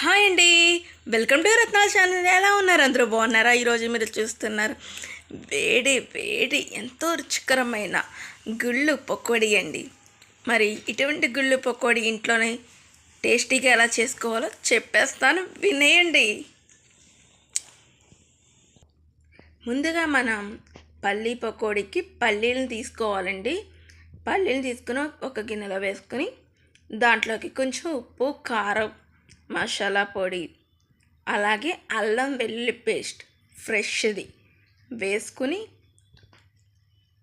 Hi అండి. Welcome to Ratnala channel. ఎలా ఉన్నారు అందరూ? బాగున్నారా? ఈరోజు మీరు చూస్తున్నారు వేడి వేడి ఎంతో రుచికరమైన గుళ్ళు పకోడీ అండి. మరి ఇటువంటి గుళ్ళు పకోడీ ఇంట్లోనే టేస్టీగా ఎలా చేసుకోవాలో చెప్పేస్తాను. వినేయండి. ముందుగా మనం పల్లీ పకోడీకి పల్లీలను తీసుకోవాలండి. పల్లీలు తీసుకుని ఒక గిన్నెలో వేసుకుని దాంట్లోకి కొంచెం ఉప్పు కారం మసాలా పొడి అలాగే అల్లం వెల్లుల్లి పేస్ట్ ఫ్రెష్ది వేసుకుని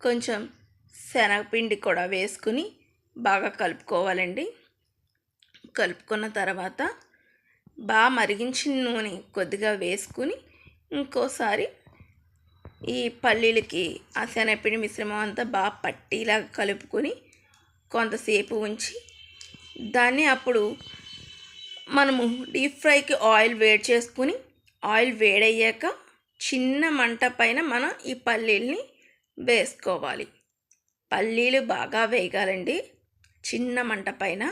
కొంచెం శనగపిండి కూడా వేసుకుని బాగా కలుపుకోవాలండి. కలుపుకున్న తర్వాత బాగా మరిగించిన నూనె కొద్దిగా వేసుకుని ఇంకోసారి ఈ పల్లీలకి ఆ శనగపిండి మిశ్రమం అంతా బాగా పట్టీలా కలుపుకొని కొంతసేపు ఉంచి దాన్ని అప్పుడు మనము డీప్ ఫ్రైకి ఆయిల్ వేడి చేసుకుని ఆయిల్ వేడయ్యాక చిన్న మంట పైన మనం ఈ పల్లీల్ని వేసుకోవాలి. పల్లీలు బాగా వేగాలండి. చిన్న మంట పైన.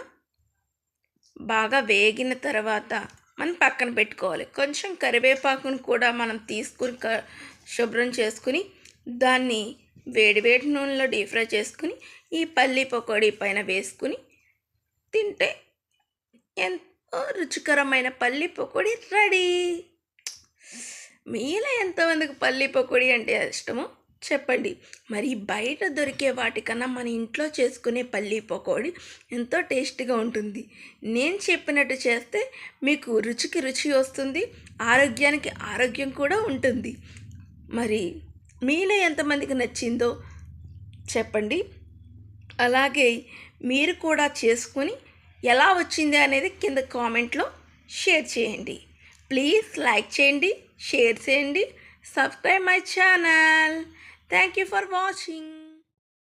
బాగా వేగిన తర్వాత మనం పక్కన పెట్టుకోవాలి. కొంచెం కరివేపాకును కూడా మనం తీసుకుని క శుభ్రం చేసుకుని దాన్ని వేడి వేడి నూనెలో డీప్ ఫ్రై చేసుకుని ఈ పల్లీ పకోడీ పైన వేసుకుని తింటే ఎంత రుచికరమైన పల్లి పకోడీ రెడీ. మీలో ఎంతమందికి పల్లి పకోడీ అంటే ఇష్టమో చెప్పండి. మరి బయట దొరికే వాటికన్నా మన ఇంట్లో చేసుకునే పల్లి పకోడీ ఎంతో టేస్టీగా ఉంటుంది. నేను చెప్పినట్టు చేస్తే మీకు రుచికి రుచి వస్తుంది ఆరోగ్యానికి ఆరోగ్యం కూడా ఉంటుంది. మరి మీలో ఎంతమందికి నచ్చిందో చెప్పండి. అలాగే మీరు కూడా చేసుకొని ఎలా వచ్చింది అనేది కింద కామెంట్లో షేర్ చేయండి. ప్లీజ్ లైక్ చేయండి షేర్ చేయండి subscribe my channel. Thank you for watching.